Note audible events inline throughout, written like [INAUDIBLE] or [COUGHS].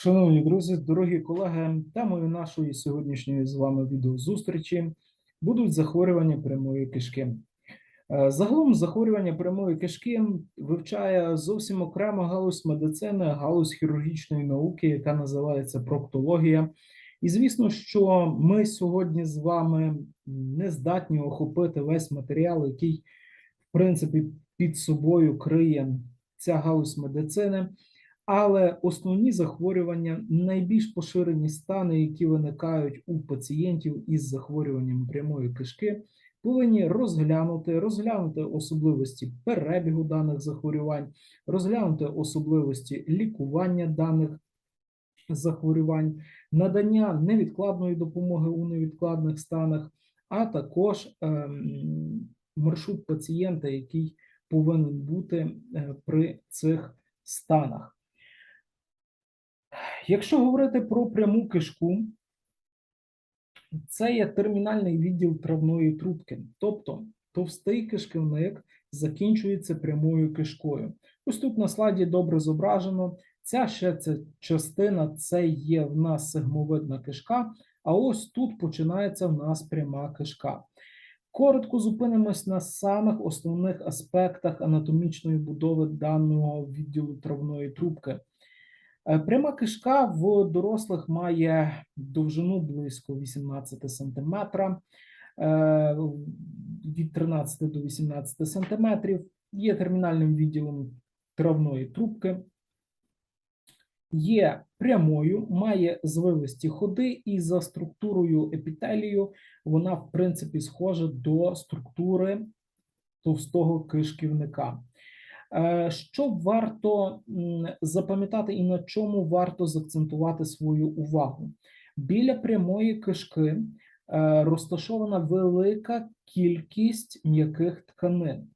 Шановні друзі, дорогі колеги, темою нашої сьогоднішньої з вами відеозустрічі будуть захворювання прямої кишки. Е, Загалом захворювання прямої кишки вивчає зовсім окрема галузь медицини, галузь хірургічної науки, яка називається проктологія. І звісно, що ми сьогодні з вами не здатні охопити весь матеріал, який, в принципі, під собою криє ця галузь медицини. Але основні захворювання, найбільш поширені стани, які виникають у пацієнтів із захворюванням прямої кишки, повинні розглянути, розглянути особливості перебігу даних захворювань, розглянути особливості лікування даних захворювань, надання невідкладної допомоги у невідкладних станах, а також ем, маршрут пацієнта, який повинен бути е, при цих станах. Якщо говорити про пряму кишку, це є термінальний відділ травної трубки, тобто товстий кишківник закінчується прямою кишкою. Ось тут на слайді добре зображено. Ця ще ця частина це є в нас сегмовидна кишка, а ось тут починається в нас пряма кишка. Коротко зупинимось на самих основних аспектах анатомічної будови даного відділу травної трубки. Е, Пряма кишка в дорослих має довжину близько 18 см, від 13 до 18 см, є термінальним відділом травної трубки, є прямою, має звивисті ходи, і за структурою епітелію вона, в принципі, схожа до структури товстого кишківника. Е, Що варто запам'ятати і на чому варто заакцентувати свою увагу? Біля прямої кишки е, розташована велика кількість м'яких тканин,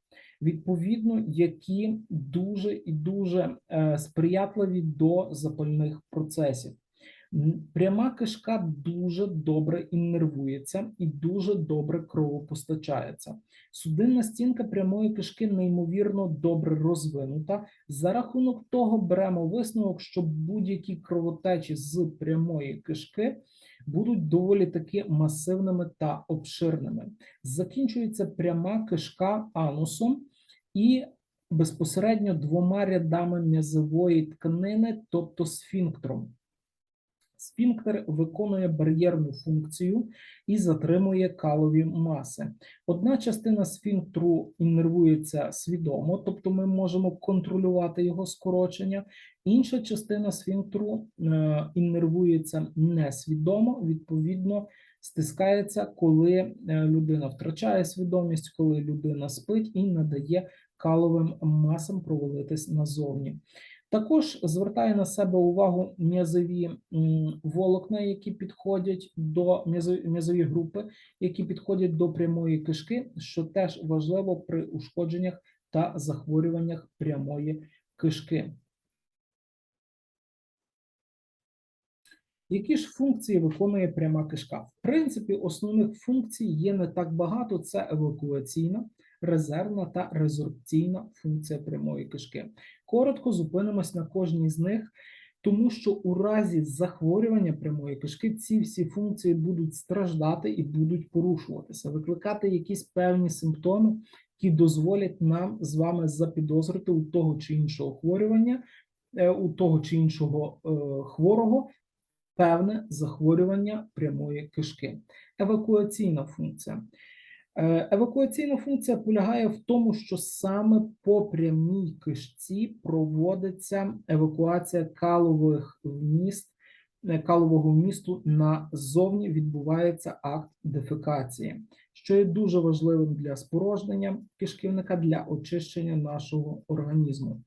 відповідно, які дуже і дуже е, сприятливі до запальних процесів. Пряма кишка дуже добре іннервується і дуже добре кровопостачається. Судинна стінка прямої кишки неймовірно добре розвинута. За рахунок того беремо висновок, що будь-які кровотечі з прямої кишки будуть доволі таки масивними та обширними. Закінчується пряма кишка анусом і безпосередньо двома рядами м'язової тканини, тобто сфінктром. Сфінктер виконує бар'єрну функцію і затримує калові маси. Одна частина сфінктру іннервується свідомо, тобто ми можемо контролювати його скорочення. Інша частина сфінктру е, іннервується несвідомо, відповідно, стискається, коли е, людина втрачає свідомість, коли людина спить і не дає каловим масам провалитись назовні. Також звертає на себе увагу м'язові волокна, які підходять до м'язові групи, які підходять до прямої кишки, що теж важливо при ушкодженнях та захворюваннях прямої кишки. Які ж функції виконує пряма кишка? В принципі, основних функцій є не так багато: це евакуаційна, резервна та резорбційна функція прямої кишки. Коротко зупинимось на кожній з них, тому що у разі захворювання прямої кишки ці всі функції будуть страждати і будуть порушуватися, викликати якісь певні симптоми, які дозволять нам з вами запідозрити у того чи іншого хворювання, е, у того чи іншого е, хворого. Певне захворювання прямої кишки. Евакуаційна функція. Е, Евакуаційна функція полягає в тому, що саме по прямій кишці проводиться евакуація калових вміст, е, калового вмісту назовні відбувається акт дефекації, що є дуже важливим для спорожнення кишківника для очищення нашого організму.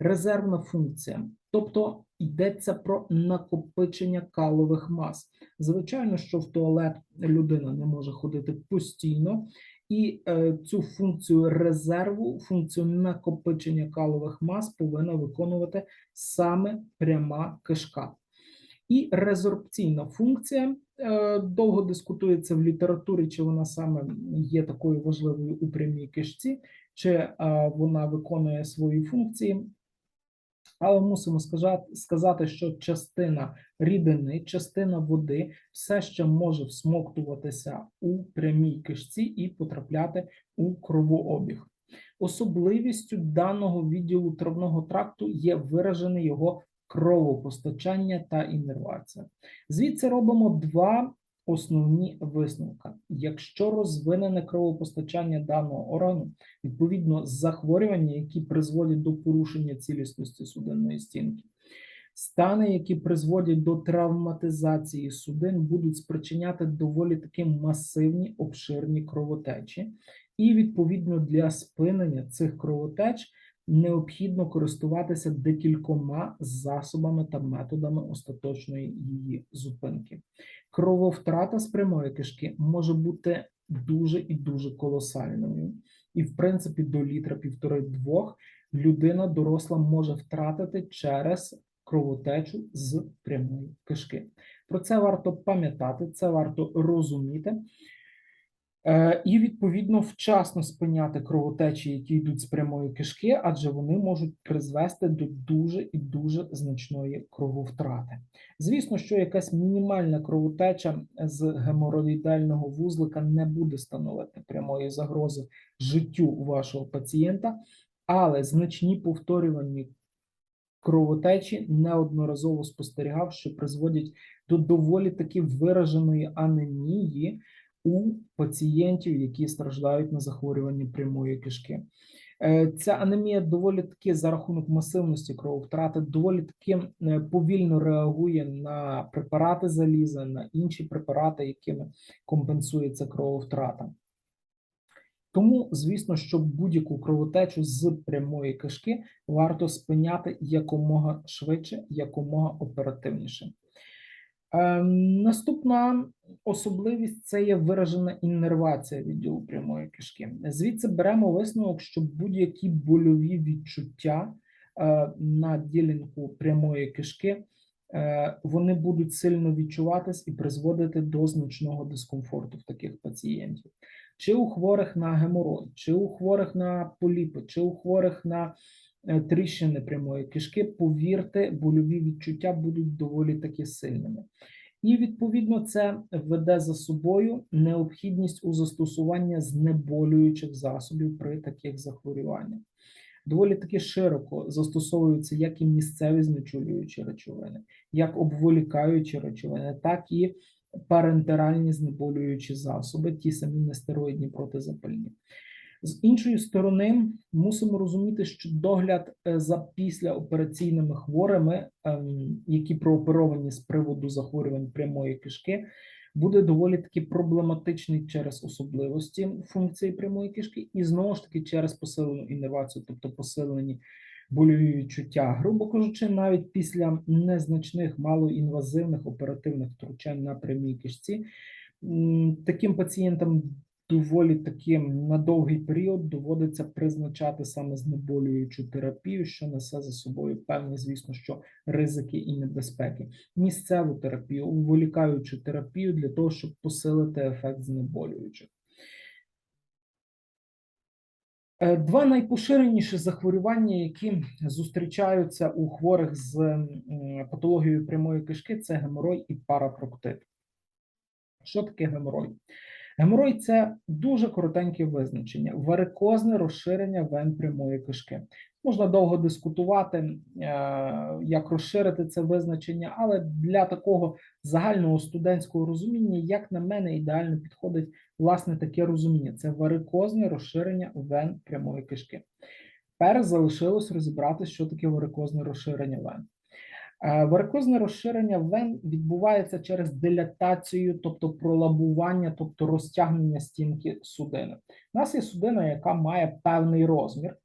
Резервна функція, тобто йдеться про накопичення калових мас. Звичайно, що в туалет людина не може ходити постійно, і е, цю функцію резерву, функцію накопичення калових мас повинна виконувати саме пряма кишка. І резорбційна функція е, довго дискутується в літературі, чи вона саме є такою важливою у прямій кишці, чи е, вона виконує свої функції. Але мусимо сказати, що частина рідини, частина води все ще може всмоктуватися у прямій кишці і потрапляти у кровообіг. Особливістю даного відділу травного тракту є виражене його кровопостачання та іннервація. Звідси робимо два основні висновки. Якщо розвинене кровопостачання даного органу, відповідно захворювання, які призводять до порушення цілісності судинної стінки, стани, які призводять до травматизації судин, будуть спричиняти доволі таки масивні обширні кровотечі, і відповідно для спинення цих кровотеч необхідно користуватися декількома засобами та методами остаточної її зупинки. Крововтрата з прямої кишки може бути дуже і дуже колосальною, і в принципі до літра півтори-двох людина доросла може втратити через кровотечу з прямої кишки. Про це варто пам'ятати, це варто розуміти. Е, І відповідно вчасно спиняти кровотечі, які йдуть з прямої кишки, адже вони можуть призвести до дуже і дуже значної крововтрати. Звісно, що якась мінімальна кровотеча з геморроїдального вузлика не буде становити прямої загрози життю вашого пацієнта, але значні повторювані кровотечі неодноразово спостерігав, що призводять до доволі таки вираженої анемії у пацієнтів, які страждають на захворювання прямої кишки. Е, Ця анемія доволі таки за рахунок масивності крововтрати доволі таки е, повільно реагує на препарати заліза, на інші препарати, якими компенсується крововтрата. Тому, звісно, що будь-яку кровотечу з прямої кишки варто спиняти якомога швидше, якомога оперативніше. Ем, наступна особливість це є виражена іннервація відділу прямої кишки. Звідси беремо висновок, що будь-які больові відчуття е, на ділянку прямої кишки е, вони будуть сильно відчуватись і призводити до значного дискомфорту в таких пацієнтів. Чи у хворих на геморой, чи у хворих на поліпи, чи у хворих на тріщини прямої кишки, повірте, больові відчуття будуть доволі таки сильними. І відповідно це веде за собою необхідність у застосуванні знеболюючих засобів при таких захворюваннях. Доволі таки широко застосовуються як і місцеві знечулюючі речовини, як обволікаючі речовини, так і парентеральні знеболюючі засоби, ті самі нестероїдні протизапальні. З іншої сторони, мусимо розуміти, що догляд е, за післяопераційними хворими, ем, які прооперовані з приводу захворювань прямої кишки, буде доволі таки проблематичний через особливості функції прямої кишки, і знову ж таки через посилену іннервацію, тобто посилені больові відчуття, грубо кажучи, навіть після незначних малоінвазивних оперативних втручань на прямій кишці, таким пацієнтам доволі таки на довгий період доводиться призначати саме знеболюючу терапію, що несе за собою певні, звісно, що ризики і небезпеки, місцеву терапію, уволікаючу терапію для того, щоб посилити ефект знеболюючих. Е, два найпоширеніші захворювання, які зустрічаються у хворих з патологією прямої кишки, це геморой і парапроктит. Що таке геморой? Геморой це дуже коротеньке визначення, варикозне розширення вен прямої кишки. Можна довго дискутувати, е, як розширити це визначення, але для такого загального студентського розуміння, як на мене, ідеально підходить власне таке розуміння: це варикозне розширення вен прямої кишки. Тепер залишилось розібрати, що таке варикозне розширення вен. Е, варикозне розширення вен відбувається через дилатацію, тобто пролабування, тобто розтягнення стінки судини. У нас є судина, яка має певний розмір.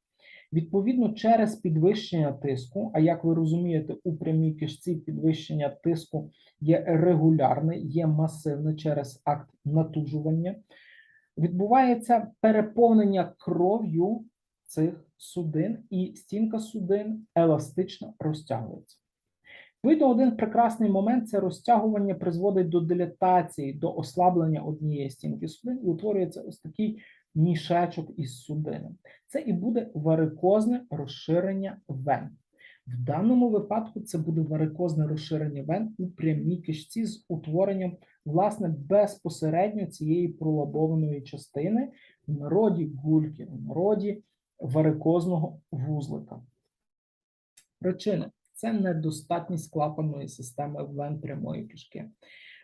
Відповідно, через підвищення тиску, а як ви розумієте, у прямій кишці підвищення тиску є регулярне, є масивне через акт натужування, відбувається переповнення кров'ю цих судин, і стінка судин еластично розтягується. Видно, один прекрасний момент це розтягування призводить до дилатації, до ослаблення однієї стінки судин і утворюється ось такий мішечок із судини. Це і буде варикозне розширення вен. В даному випадку це буде варикозне розширення вен у прямій кишці з утворенням власне безпосередньо цієї пролобованої частини в народі гульки, в народі варикозного вузлика. Причини це недостатність клапанної системи вен прямої кишки.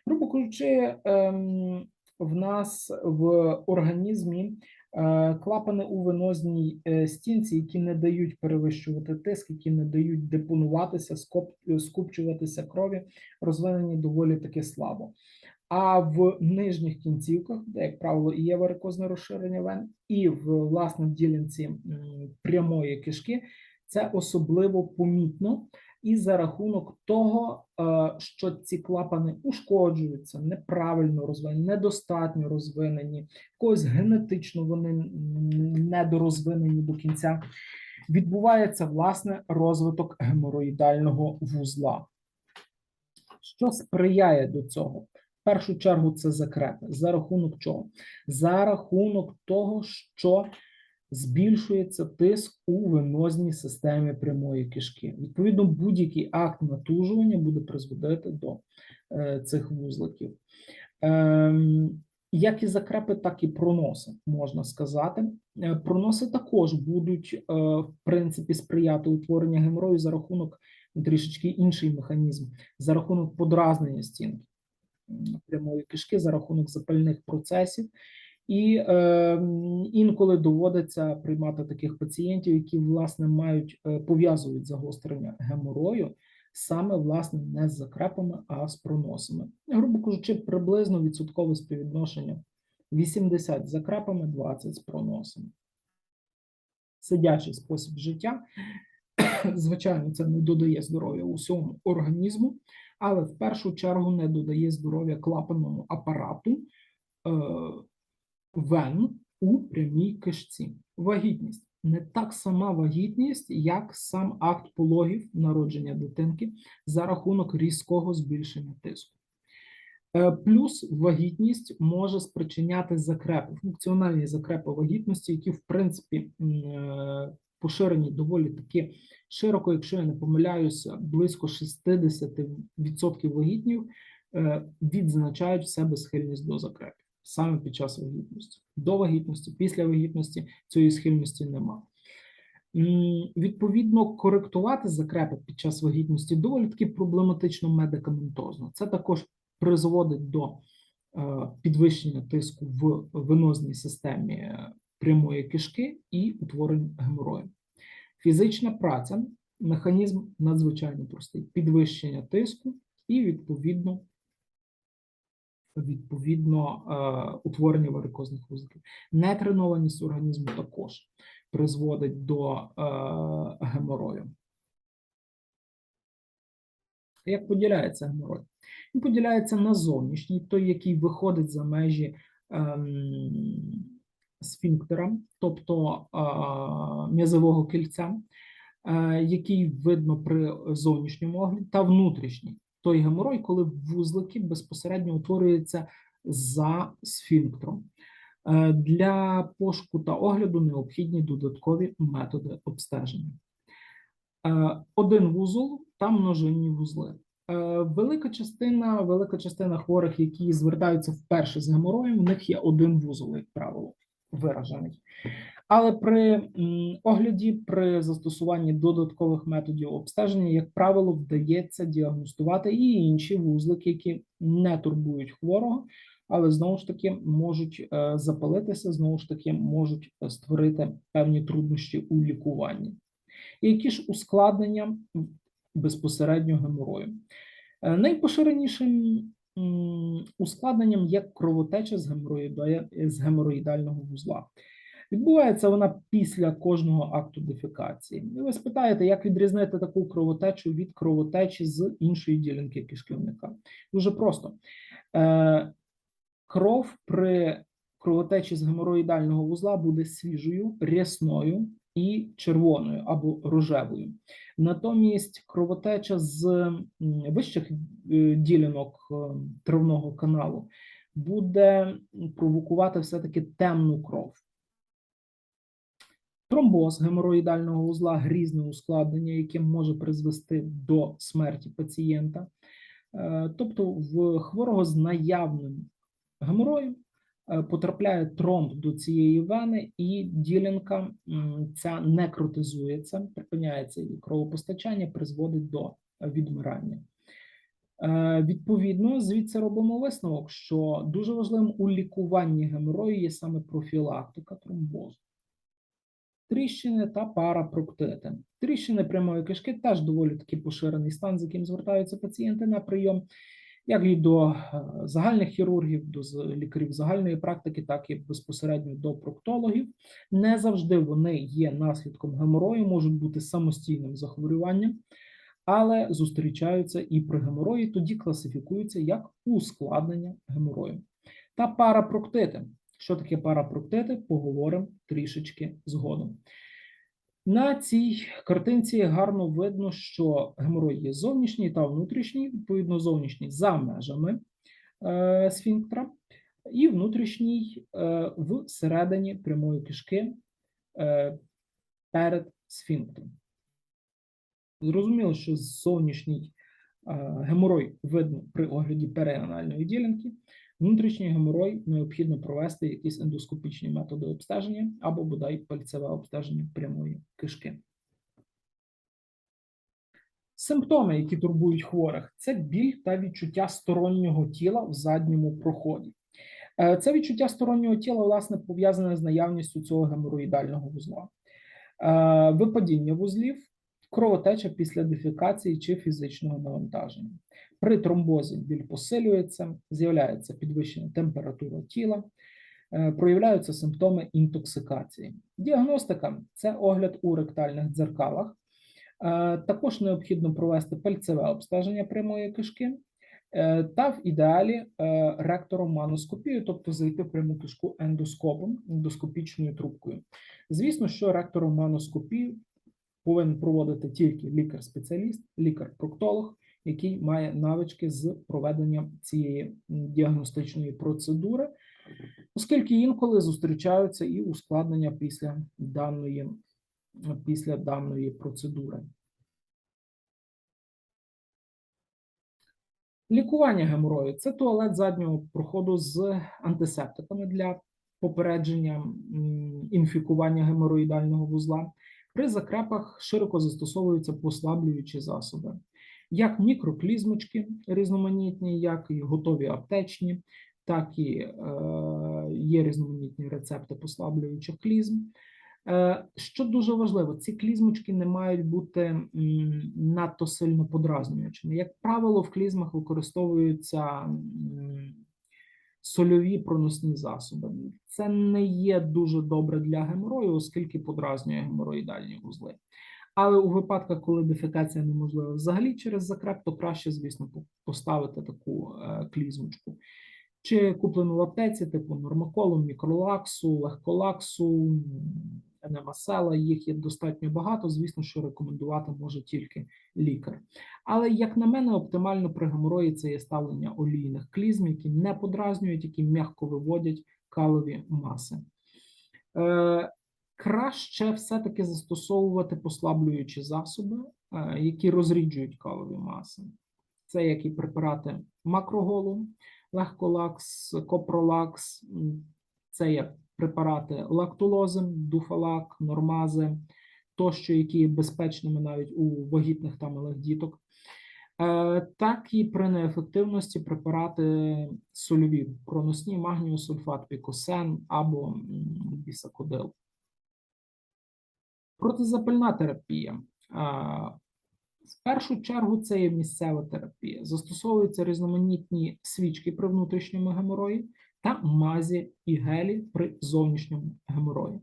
Грубо кажучи, ем, в нас в організмі е, клапани у венозній е, стінці, які не дають перевищувати тиск, які не дають депонуватися, скупчуватися крові, розвинені доволі таки слабо. А в нижніх кінцівках, де, як правило, є варикозне розширення вен, і в власне ділянці прямої кишки, це особливо помітно. І за рахунок того, е, що ці клапани ушкоджуються, неправильно розвинені, недостатньо розвинені, в когось генетично вони недорозвинені до кінця, відбувається власне розвиток геморроїдального вузла. Що сприяє до цього? В першу чергу це закрепи. За рахунок чого? За рахунок того, що збільшується тиск у венозній системі прямої кишки. Відповідно, будь-який акт натужування буде призводити до е, цих вузликів. Ем, як і закрепи, так і проноси, можна сказати. Е, Проноси також будуть, е, в принципі, сприяти утворенню геморою за рахунок трішечки інший механізм, за рахунок подразнення стінки прямої кишки, за рахунок запальних процесів. І е, інколи доводиться приймати таких пацієнтів, які власне мають е, пов'язують загострення геморою саме власне не з закрепами, а з проносами. Грубо кажучи, приблизно відсоткове співвідношення 80 з закрепами, 20 з проносами. Сидячий спосіб життя, [COUGHS] звичайно, це не додає здоров'я усьому організму, але в першу чергу не додає здоров'я клапанному апарату. Е, вен у прямій кишці. Вагітність не так сама вагітність, як сам акт пологів народження дитинки за рахунок різкого збільшення тиску. Е, Плюс вагітність може спричиняти закрепи, функціональні закрепи вагітності, які, в принципі, е, поширені доволі таки широко, якщо я не помиляюся, близько 60% вагітнів е, відзначають в себе схильність до закрепів саме під час вагітності. До вагітності, після вагітності цієї схильності нема. Відповідно, коректувати закрепи під час вагітності доволі таки проблематично медикаментозно. Це також призводить до е, підвищення тиску в венозній системі е, прямої кишки і утворення геморою. Фізична праця, механізм надзвичайно простий: підвищення тиску і відповідно відповідно е, утворення варикозних вузликів. Нетренованість організму також призводить до е, геморою. Як поділяється геморой? Він поділяється на зовнішній, той, який виходить за межі ем, сфінктера, тобто е, м'язового кільця, е, який видно при зовнішньому огляді, та внутрішній той геморой, коли вузлики безпосередньо утворюються за сфінктером. Е, Для пошуку та огляду необхідні додаткові методи обстеження. Е, Один вузол та множинні вузли. Е, Велика частина, велика частина хворих, які звертаються вперше з гемороєм, у них є один вузол, як правило, виражений. Але при огляді, при застосуванні додаткових методів обстеження, як правило, вдається діагностувати і інші вузлики, які не турбують хворого, але знову ж таки можуть е, запалитися, знову ж таки можуть е, створити певні труднощі у лікуванні. Які ж ускладнення безпосередньо геморою? Е, Найпоширенішим ускладненням є кровотеча з геморроїда- з геморроїдального вузла. Відбувається вона після кожного акту дефекації. І ви спитаєте, як відрізнити таку кровотечу від кровотечі з іншої ділянки кишківника? Дуже просто. Е, кров при кровотечі з геморроїдального вузла буде свіжою, рясною і червоною або рожевою. Натомість кровотеча з вищих е, ділянок е, травного каналу буде провокувати все-таки темну кров. Тромбоз геморроїдального вузла грізне ускладнення, яке може призвести до смерті пацієнта. Е, Тобто, в хворого з наявним геморроєм е, потрапляє тромб до цієї вени, і ділянка ця некротизується, припиняється її кровопостачання, призводить до відмирання. Е, Відповідно, звідси робимо висновок, що дуже важливим у лікуванні геморою є саме профілактика тромбозу. Тріщини та парапроктити. Тріщини прямої кишки теж доволі таки поширений стан, з яким звертаються пацієнти на прийом, як і до е, загальних хірургів, до лікарів загальної практики, так і безпосередньо до проктологів. Не завжди вони є наслідком геморою, можуть бути самостійним захворюванням, але зустрічаються і при геморої, тоді класифікуються як ускладнення геморою. Та парапроктити. Що таке парапроктити? Поговоримо трішечки згодом. На цій картинці гарно видно, що геморой є зовнішній та внутрішній, відповідно, зовнішній за межами е, сфінктра, і внутрішній е, всередині прямої кишки е, перед сфінктром. Зрозуміло, що зовнішній е, геморой видно при огляді переанальної ділянки. Внутрішній геморой необхідно провести якісь ендоскопічні методи обстеження або бодай пальцеве обстеження прямої кишки. Симптоми, які турбують хворих, це біль та відчуття стороннього тіла в задньому проході. Е, Це відчуття стороннього тіла, власне, пов'язане з наявністю цього геморроїдального вузла. Е, Випадіння вузлів, кровотеча після дефікації чи фізичного навантаження. При тромбозі біль посилюється, з'являється підвищена температура тіла, е, проявляються симптоми інтоксикації. Діагностика це огляд у ректальних дзеркалах. Е, Також необхідно провести пальцеве обстеження прямої кишки е, та в ідеалі е, ректороманоскопію, тобто зайти в пряму кишку ендоскопом, ендоскопічною трубкою. Звісно, що ректороманоскопію повинен проводити тільки лікар-спеціаліст, лікар-проктолог, який має навички з проведення цієї діагностичної процедури, оскільки інколи зустрічаються і ускладнення після даної, після даної процедури. Лікування геморою це туалет заднього проходу з антисептиками для попередження інфікування геморроїдального вузла. При закрепах широко застосовуються послаблюючі засоби, як мікроклізмочки різноманітні, як і готові аптечні, так і е, є різноманітні рецепти послаблюючих клізм. Е, Що дуже важливо, ці клізмочки не мають бути надто сильно подразнюючими. Як правило, в клізмах використовуються сольові проносні засоби. Це не є дуже добре для геморою, оскільки подразнює геморроїдальні вузли. Але у випадках, коли дефекація неможлива взагалі через закреп, то краще, звісно, поставити таку е, клізмочку. Чи куплену в аптеці, типу нормаколу, мікролаксу, легколаксу, м, енемасела, їх є достатньо багато. Звісно, що рекомендувати може тільки лікар. Але, як на мене, оптимально при геморої це є ставлення олійних клізм, які не подразнюють, які м'яко виводять калові маси. Е, краще все-таки застосовувати послаблюючі засоби, е, які розріджують калові маси. Це як і препарати макроголу, легколакс, копролакс, це є препарати лактулозим, дуфалак, нормази, тощо, які є безпечними навіть у вагітних та малих діток. Е, Так і при неефективності препарати сольові, проносні магніосульфат, пікосен або бісакодил. Протизапальна терапія. В першу чергу це є місцева терапія. Застосовуються різноманітні свічки при внутрішньому геморої та мазі і гелі при зовнішньому геморої.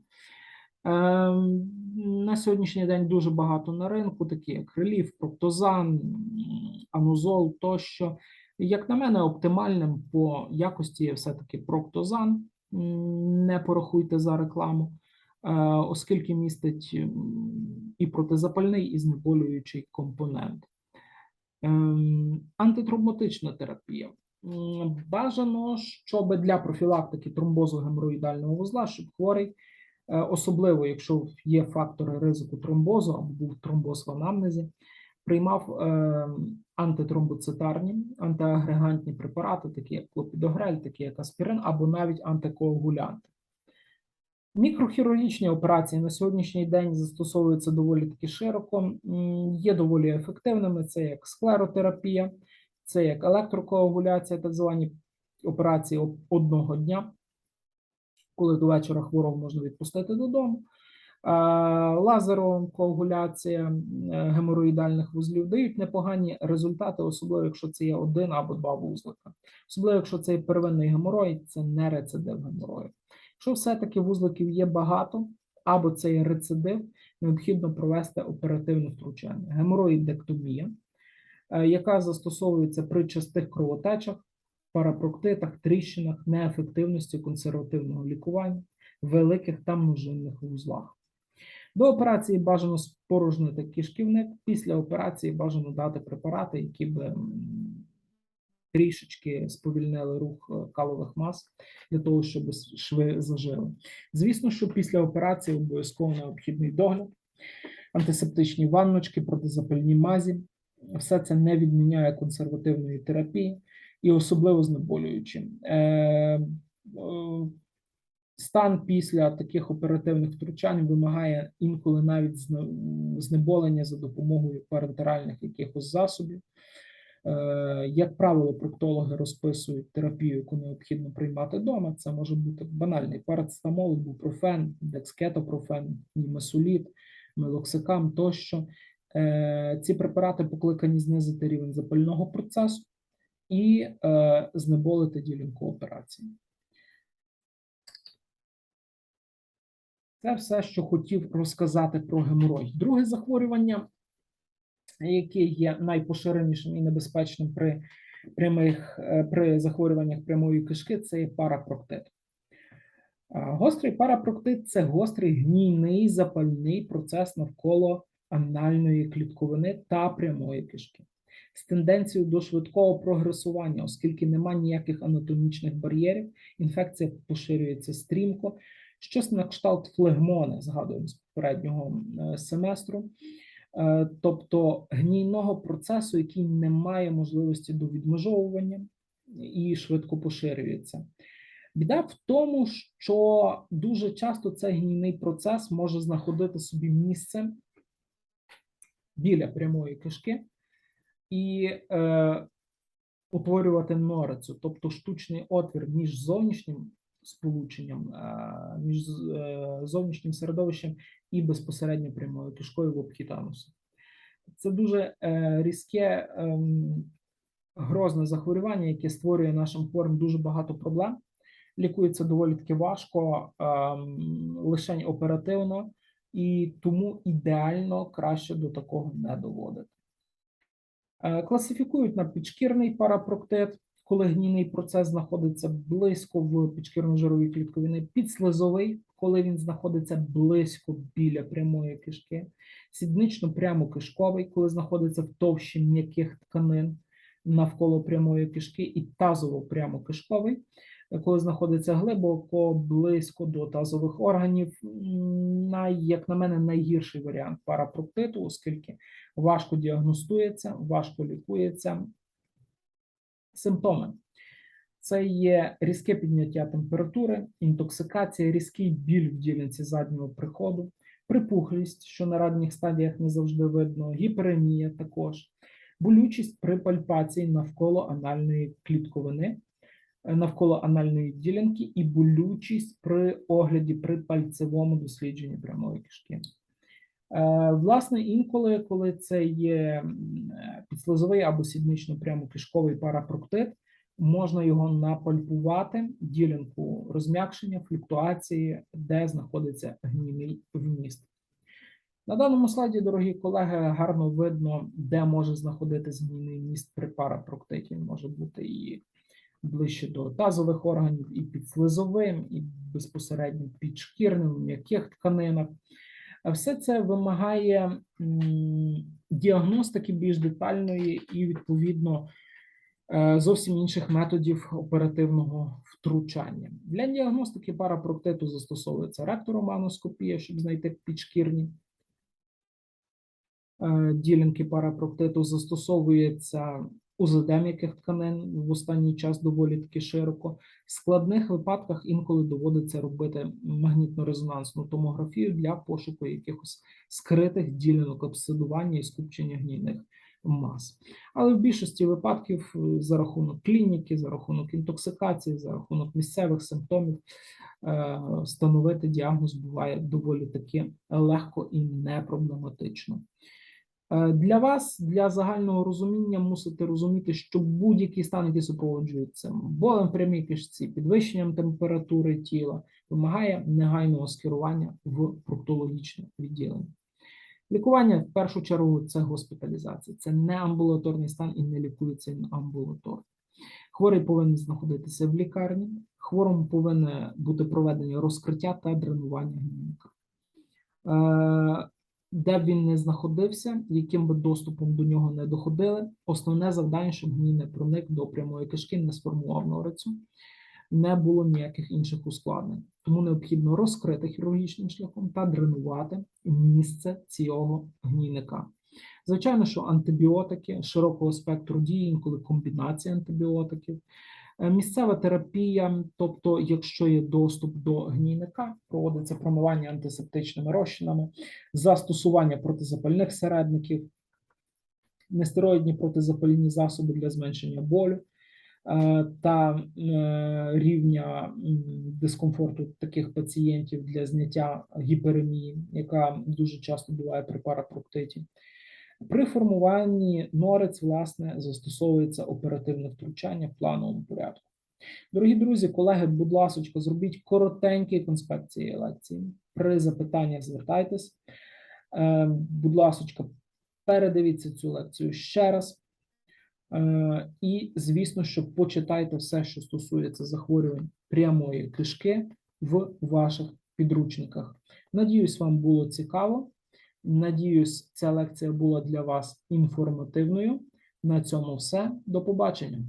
Ем, На сьогоднішній день дуже багато на ринку, такі як реліф, проктозан, анузол тощо. Як на мене, оптимальним по якості є все-таки проктозан. Не порахуйте за рекламу, оскільки містить і протизапальний, і знеболюючий компонент. Ем, Антитромботична терапія. Бажано, щоб для профілактики тромбозу геморроїдального вузла, щоб хворий Е, Особливо, якщо є фактори ризику тромбозу або був тромбоз в анамнезі, приймав е, антитромбоцитарні, антиагрегантні препарати, такі як клопідогрель, такі як аспірин, або навіть антикоагулянти. Мікрохірургічні операції на сьогоднішній день застосовуються доволі таки широко, є доволі ефективними. Це як склеротерапія, це як електрокоагуляція, так звані операції одного дня, коли до вечора хворого можна відпустити додому. Лазерокоагуляція геморроїдальних вузлів дають непогані результати, особливо якщо це є один або два вузлика. Особливо, якщо це є первинний геморроїд, це не рецидив геморроїд. Якщо все-таки вузликів є багато, або це є рецидив, необхідно провести оперативне втручання. Геморроїдектомія, е, яка застосовується при частих кровотечах, парапроктитах, тріщинах, неефективності консервативного лікування, великих та множинних вузлах. До операції бажано спорожнити кишківник. Після операції бажано дати препарати, які м, трішечки сповільнили рух е, калових мас для того, щоб шви зажили. Звісно, що після операції обов'язково необхідний догляд, антисептичні ванночки, протизапальні мазі. Все це не відміняє консервативної терапії і особливо знеболюючі. Е, е, Стан після таких оперативних втручань вимагає інколи навіть знеболення за допомогою парентеральних якихось засобів. Е, Як правило, проктологи розписують терапію, яку необхідно приймати вдома. Це може бути банальний парацетамол, бупрофен, декскетопрофен, німесоліт, мелоксикам тощо. Е, Ці препарати покликані знизити рівень запального процесу і е, знеболити ділянку операції. Це все, що хотів розказати про геморой. Друге захворювання, яке є найпоширенішим і небезпечним при прямих е, при захворюваннях прямої кишки, це є парапроктит. Гострий парапроктит це гострий гнійний запальний процес навколо анальної клітковини та прямої кишки. З тенденцією до швидкого прогресування, оскільки немає ніяких анатомічних бар'єрів, інфекція поширюється стрімко, щось на кшталт флегмони, згадуємо з попереднього е, семестру, тобто гнійного процесу, який не має можливості до відмежовування і швидко поширюється. Біда в тому, що дуже часто цей гнійний процес може знаходити собі місце біля прямої кишки і е, утворювати норицю, тобто штучний отвір між зовнішнім сполученням, е, між е, зовнішнім середовищем і безпосередньо прямою кишкою в обхід анусу. Це дуже е, різке, ем, грозне захворювання, яке створює нашим хворим дуже багато проблем. Лікується доволі таки важко, ем, лише оперативно, і тому ідеально краще до такого не доводити. Класифікують на підшкірний парапроктит, коли гнійний процес знаходиться близько в підшкірно-жировій клітковини, підслизовий, коли він знаходиться близько біля прямої кишки, сіднично-прямокишковий, коли знаходиться в товщі м'яких тканин навколо прямої кишки, і тазово-прямокишковий, е, коли знаходиться глибоко близько до тазових органів. Най, як на мене, найгірший варіант парапроктиту, оскільки важко діагностується, важко лікується. Симптоми. Це є різке підняття температури, інтоксикація, різкий біль в ділянці заднього приходу, припухлість, що на ранніх стадіях не завжди видно, гіперемія також, болючість при пальпації навколо анальної клітковини, е, навколо анальної ділянки і болючість при огляді при пальцевому дослідженні прямої кишки. Е, Власне, інколи, коли це є е, підслизовий або сіднично-прямокишковий парапроктит, можна його напальпувати, ділянку розм'якшення, флюктуації, де знаходиться гнійний вміст. На даному слайді, дорогі колеги, гарно видно, де може знаходитись гнійний вміст при парапроктиті. Він може бути і ближче до тазових органів, і під слизовим, і безпосередньо під шкірним, в м'яких тканинах. Все це вимагає діагностики більш детальної і, відповідно, е, зовсім інших методів оперативного втручання. Для діагностики парапроктиту застосовується ректороманоскопія, щоб знайти підшкірні е, ділянки парапроктиту, застосовується УЗД м'яких тканин в останній час доволі таки широко. В складних випадках інколи доводиться робити магнітно-резонансну томографію для пошуку якихось скритих ділянок обсидування і скупчення гнійних мас. Але в більшості випадків е, за рахунок клініки, за рахунок інтоксикації, за рахунок місцевих симптомів е, встановити діагноз буває доволі таки легко і непроблематично. Е, Для вас, для загального розуміння, мусите розуміти, що будь-який стан, який супроводжується болем прямій кишці, підвищенням температури тіла, вимагає негайного скерування в проктологічне відділення. Лікування в першу чергу це госпіталізація, це не амбулаторний стан і не лікується він амбулаторно. Хворий повинен знаходитися в лікарні, хворому повинне бути проведення розкриття та дренування гнійника. Де б він не знаходився, яким би доступом до нього не доходили, основне завдання, щоб гній не проник до прямої кишки, не сформував норицю, не було ніяких інших ускладнень. Тому необхідно розкрити хірургічним шляхом та дренувати місце цього гнійника. Звичайно, що антибіотики широкого спектру дії, інколи комбінація антибіотиків, місцева терапія, тобто, якщо є доступ до гнійника, проводиться промивання антисептичними розчинами, застосування протизапальних середників, нестероїдні протизапальні засоби для зменшення болю е, та е, рівня дискомфорту таких пацієнтів для зняття гіперемії, яка дуже часто буває при парапроктиті. При формуванні норець, власне, застосовується оперативне втручання в плановому порядку. Дорогі друзі, колеги, будь ласка, зробіть коротенький конспект цієї лекції. При запитаннях звертайтесь. Е, Будь ласка, передивіться цю лекцію ще раз. Е, І, звісно, що почитайте все, що стосується захворювань прямої кишки в ваших підручниках. Надіюсь, вам було цікаво. Надіюсь, ця лекція була для вас інформативною. На цьому все. До побачення.